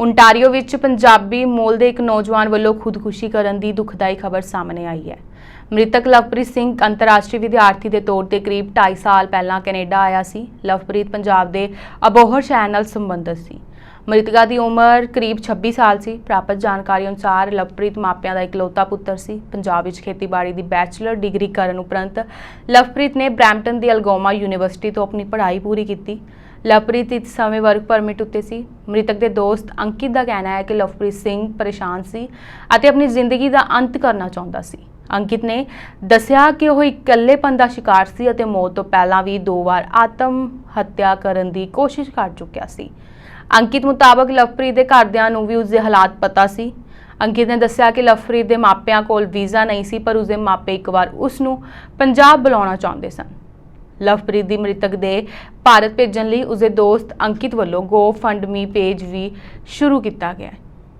Ontario ਵਿੱਚ ਪੰਜਾਬੀ ਮੂਲ ਦੇ ਇੱਕ ਨੌਜਵਾਨ ਵੱਲੋਂ ਖੁਦਕੁਸ਼ੀ ਕਰਨ ਦੀ ਦੁਖਦਾਈ ਖਬਰ ਸਾਹਮਣੇ ਆਈ ਹੈ। ਮ੍ਰਿਤਕ ਲਵਪ੍ਰੀਤ ਸਿੰਘ ਅੰਤਰਰਾਸ਼ਟਰੀ ਵਿਦਿਆਰਥੀ ਦੇ ਤੌਰ ਤੇ ਕਰੀਬ 2.5 ਸਾਲ ਪਹਿਲਾਂ ਕੈਨੇਡਾ ਆਇਆ ਸੀ। ਲਵਪ੍ਰੀਤ ਪੰਜਾਬ ਦੇ ਅਬੋਹਰ ਸ਼ਹਿਰ ਨਾਲ ਸੰਬੰਧਿਤ ਸੀ। ਮ੍ਰਿਤਕਾ ਦੀ ਉਮਰ ਕਰੀਬ 26 ਸਾਲ ਸੀ। ਪ੍ਰਾਪਤ ਜਾਣਕਾਰੀ ਅਨੁਸਾਰ ਲਵਪ੍ਰੀਤ ਮਾਪਿਆਂ ਦਾ ਇਕਲੌਤਾ ਪੁੱਤਰ ਸੀ। ਪੰਜਾਬ ਵਿੱਚ ਖੇਤੀਬਾੜੀ ਦੀ ਬੈਚਲਰ ਡਿਗਰੀ ਕਰਨ ਉਪਰੰਤ ਲਵਪ੍ਰੀਤ ਨੇ ਬਰੈਂਪਟਨ ਦੀ ਅਲਗੋਮਾ ਯੂਨੀਵਰਸਿਟੀ ਤੋਂ ਆਪਣੀ ਪੜ੍ਹਾਈ ਪੂਰੀ ਕੀਤੀ। ਲਵਪ੍ਰੀਤ ਇਸ ਸਮੇਂ ਵਰਕ ਪਰਮਿਟ ਉੱਤੇ ਸੀ। ਮ੍ਰਿਤਕ ਦੇ ਦੋਸਤ ਅੰਕਿਤ ਦਾ ਕਹਿਣਾ ਹੈ ਕਿ ਲਵਪ੍ਰੀਤ ਸਿੰਘ ਪਰੇਸ਼ਾਨ ਸੀ ਅਤੇ ਆਪਣੀ ਜ਼ਿੰਦਗੀ ਦਾ ਅੰਤ ਕਰਨਾ ਚਾਹੁੰਦਾ ਸੀ। ਅੰਕਿਤ ਨੇ ਦੱਸਿਆ ਕਿ ਉਹ ਇਕੱਲੇਪਨ ਦਾ ਸ਼ਿਕਾਰ ਸੀ ਅਤੇ ਮੌਤ ਤੋਂ ਪਹਿਲਾਂ ਵੀ ਦੋ ਵਾਰ ਆਤਮ ਹੱਤਿਆ ਕਰਨ ਦੀ ਕੋਸ਼ਿਸ਼ ਕਰ ਚੁੱਕਿਆ ਸੀ। ਅੰਕਿਤ ਮੁਤਾਬਕ ਲਵਪ੍ਰੀਤ ਦੇ ਘਰਦਿਆਂ ਨੂੰ ਵੀ ਉਸਦੇ ਹਾਲਾਤ ਪਤਾ ਸੀ। ਅੰਕਿਤ ਨੇ ਦੱਸਿਆ ਕਿ ਲਵਪ੍ਰੀਤ ਦੇ ਮਾਪਿਆਂ ਕੋਲ ਵੀਜ਼ਾ ਨਹੀਂ ਸੀ, ਪਰ ਉਸਦੇ ਮਾਪੇ ਇੱਕ ਵਾਰ ਉਸ ਨੂੰ ਪੰਜਾਬ ਬੁਲਾਉਣਾ ਚਾਹੁੰਦੇ ਸਨ। ਲਵਪ੍ਰੀਤ ਦੀ ਮ੍ਰਿਤਕ ਦੇ ਭਾਰਤ ਭੇਜਣ ਲਈ ਉਸਦੇ ਦੋਸਤ ਅੰਕਿਤ ਵੱਲੋਂ ਗੋ ਫੰਡ ਮੀ ਪੇਜ ਵੀ ਸ਼ੁਰੂ ਕੀਤਾ ਗਿਆ ਹੈ।